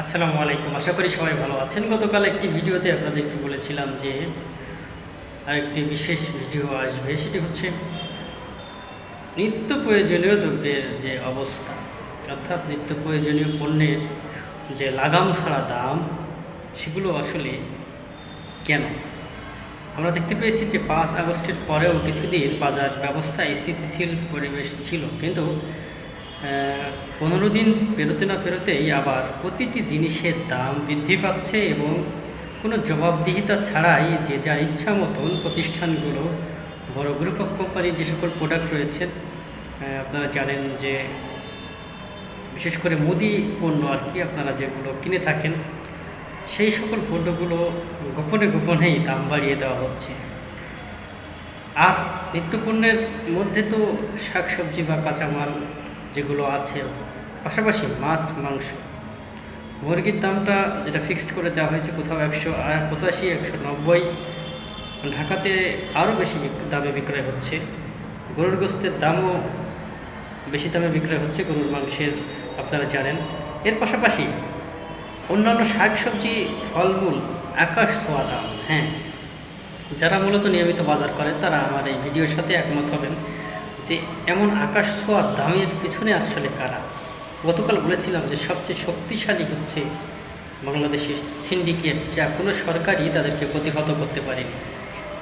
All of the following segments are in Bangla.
আসসালামু আলাইকুম। আশা করি সবাই ভালো আছেন। গতকাল একটি ভিডিওতে আপনাদেরকে বলেছিলাম যে আরেকটি বিশেষ ভিডিও আসবে। সেটি হচ্ছে নিত্য প্রয়োজনীয় দ্রব্যের যে অবস্থা, অর্থাৎ নিত্য প্রয়োজনীয় পণ্যের যে লাগাম ছাড়া দাম, সেগুলো আসলে কেন? আমরা দেখতে পেয়েছি যে পাঁচ আগস্টের পরেও কিছুদিন বাজার ব্যবস্থায় স্থিতিশীল পরিবেশ ছিল। কিন্তু পনেরো দিন পেরোতে না পেরোতেই আবার প্রতিটি জিনিসের দাম বৃদ্ধি পাচ্ছে এবং কোনো জবাবদিহিতা ছাড়াই যে যার ইচ্ছা মতন প্রতিষ্ঠানগুলো, বড় গ্রুপ অফ কোম্পানির যে সকল প্রোডাক্ট রয়েছে আপনারা জানেন যে বিশেষ করে মুদি পণ্য আর কি আপনারা যেগুলো কিনে থাকেন, সেই সকল পণ্যগুলো গোপনে গোপনেই দাম বাড়িয়ে দেওয়া হচ্ছে। আর নিত্যপণ্যের মধ্যে তো শাকসবজি বা কাঁচামাল যেগুলো আছে। পাশাপাশি মাছ, মাংস। মুরগির দামটা যেটা ফিক্সড করে দেওয়া হয়েছে কোথাও একশো পঁচাশি, একশো নব্বই। ঢাকাতে আরও বেশি দামে বিক্রয় হচ্ছে। গরুর গোস্তের দামও বেশি দামে বিক্রয় হচ্ছে গরুর মাংসের, আপনারা জানেন। এর পাশাপাশি অন্যান্য শাকসবজি, ফলমূল, আকাশ ছোঁয়া দাম হ্যাঁ। যারা মূলত নিয়মিত বাজার করেন, তারা আমার এই ভিডিওর সাথে একমত হবেন। যে এমন আকাশ ছোঁয়া দামের পিছনে আসলে কারা? গতকাল বলেছিলাম যে সবচেয়ে শক্তিশালী হচ্ছে বাংলাদেশের সিন্ডিকেট, যা কোনো সরকারই তাদেরকে প্রতিহত করতে পারেনি।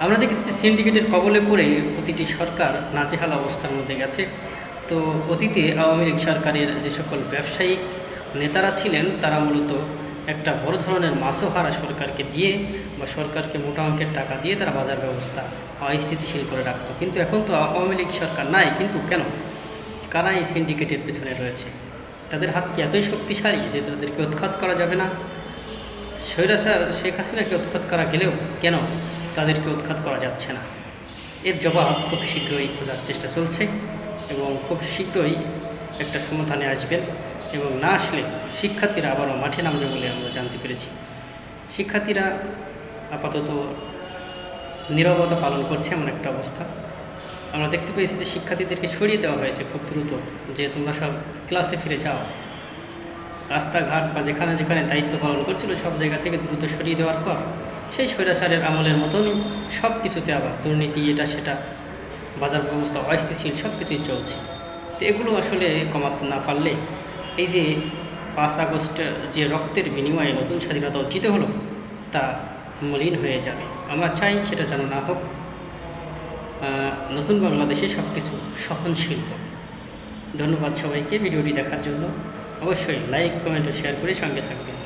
আমরা দেখেছি সিন্ডিকেটের কবলে পড়ে প্রতিটি সরকার নাজেহাল অবস্থার মধ্যে গেছে। তো অতীতে আওয়ামী লীগ সরকারের যে সকল ব্যবসায়িক নেতারা ছিলেন, তারা মূলত একটা বড় ধরনের মাসোহারা সরকারকে দিয়ে বা সরকারকে মোটা অঙ্কের টাকা দিয়ে তারা বাজার ব্যবস্থা অস্থিতিশীল করে রাখত। কিন্তু এখন তো আওয়ামী লীগ সরকার নাই, কিন্তু কেন? কারা এই সিন্ডিকেটের পেছনে রয়েছে? তাদের হাত কি এতই শক্তিশালী যে তাদেরকে উৎখাত করা যাবে না? স্বৈরাচার শেখ হাসিনাকে উৎখাত করা গেলেও কেন তাদেরকে উৎখাত করা যাচ্ছে না? এর জবাব খুব শীঘ্রই খোঁজার চেষ্টা চলছে এবং খুব শীঘ্রই একটা সমাধানে আসবেন। এবং না আসলে শিক্ষার্থীরা আবারও মাঠে নামবে বলে আমরা জানতে পেরেছি। শিক্ষার্থীরা আপাতত নীরবতা পালন করছে এমন একটা অবস্থা। আমরা দেখতে পেয়েছি যে শিক্ষার্থীদেরকে সরিয়ে দেওয়া হয়েছে খুব দ্রুত যে তোমরা সব ক্লাসে ফিরে যাও। রাস্তাঘাট বা যেখানে যেখানে দায়িত্ব পালন করছিল সব জায়গা থেকে দ্রুত সরিয়ে দেওয়ার পর সেই স্বৈরাচারের আমলের মতনই সব কিছুতে আবার দুর্নীতি, এটা সেটা, বাজার ব্যবস্থা, অস্থিতিশীল সব কিছুই চলছে। তো এগুলো আসলে কমাতে না পারলে এই যে পাঁচ আগস্ট যে রক্তের বিনিময়ে নতুন স্বাধীনতা অর্জিত হলো, তা মলিন হয়ে যাবে। আমরা চাই সেটা যেন না হোক। নতুন বাংলাদেশে সব কিছু সহনশীল হোক। ধন্যবাদ সবাইকে ভিডিওটি দেখার জন্য। অবশ্যই লাইক কমেন্ট ও শেয়ার করে সঙ্গে থাকবেন।